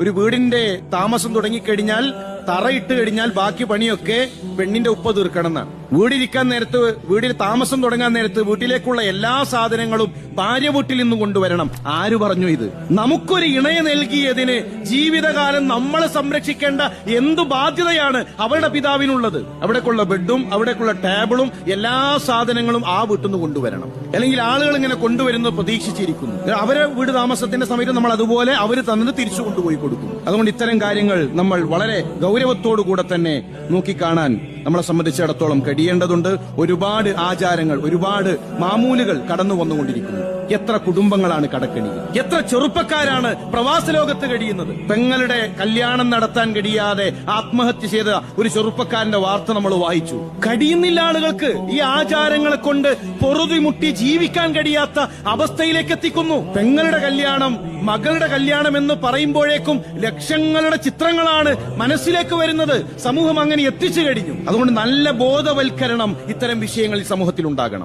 ഒരു വീടിന്റെ താമസം തുടങ്ങിക്കഴിഞ്ഞാൽ തറയിട്ട് കഴിഞ്ഞാൽ ബാക്കി പണിയൊക്കെ പെണ്ണിന്റെ ഉപ്പ തീർക്കണം എന്നാണ് വീടിരിക്കാൻ നേരത്ത് വീടിൽ താമസം തുടങ്ങാൻ നേരത്ത് വീട്ടിലേക്കുള്ള എല്ലാ സാധനങ്ങളും ഭാര്യ വീട്ടിൽ നിന്ന് കൊണ്ടുവരണം. ആര് പറഞ്ഞു ഇത്? നമുക്കൊരു ഇണയെ നൽകിയതിന് ജീവിതകാലം നമ്മളെ സംരക്ഷിക്കേണ്ട എന്തു ബാധ്യതയാണ് അവരുടെ പിതാവിനുള്ളത്? അവിടേക്കുള്ള ബെഡും അവിടേക്കുള്ള ടേബിളും എല്ലാ സാധനങ്ങളും ആ വീട്ടിൽ നിന്ന് കൊണ്ടുവരണം. അല്ലെങ്കിൽ ആളുകൾ ഇങ്ങനെ കൊണ്ടുവരുന്നത് പ്രതീക്ഷിച്ചിരിക്കുന്നു. അവരെ വീട് താമസത്തിന്റെ സമയത്ത് നമ്മൾ അതുപോലെ അവർ തന്നത് തിരിച്ചു കൊണ്ടുപോയി കൊടുക്കും. അതുകൊണ്ട് ഇത്തരം കാര്യങ്ങൾ നമ്മൾ വളരെ ഗൗരവത്തോടു കൂടെ തന്നെ നോക്കിക്കാണാൻ നമ്മളെ സംബന്ധിച്ചിടത്തോളം കഴിയേണ്ടതുണ്ട്. ഒരുപാട് ആചാരങ്ങൾ ഒരുപാട് മാമൂലുകൾ കടന്നു വന്നുകൊണ്ടിരിക്കുന്നു. എത്ര കുടുംബങ്ങളാണ് കടക്കണി എത്ര ചെറുപ്പക്കാരാണ് പ്രവാസ ലോകത്ത് കഴിയുന്നത്? പെങ്ങളുടെ കല്യാണം നടത്താൻ കഴിയാതെ ആത്മഹത്യ ചെയ്ത ഒരു ചെറുപ്പക്കാരന്റെ വാർത്ത നമ്മൾ വായിച്ചു. കഴിയുന്നില്ല ആളുകൾക്ക് ഈ ആചാരങ്ങളെ കൊണ്ട് പൊറുതിമുട്ടി ജീവിക്കാൻ കഴിയാത്ത അവസ്ഥയിലേക്ക് എത്തിക്കുന്നു. പെങ്ങളുടെ കല്യാണം മകളുടെ കല്യാണം എന്ന് പറയുമ്പോഴേക്കും ലക്ഷങ്ങളുടെ ചിത്രങ്ങളാണ് മനസ്സിലേക്ക് വരുന്നത്. സമൂഹം അങ്ങനെ എത്തിച്ചു കഴിഞ്ഞു. അതുകൊണ്ട് നല്ല ബോധവൽക്കരണം ഇത്തരം വിഷയങ്ങളിൽ സമൂഹത്തിൽ ഉണ്ടാകണം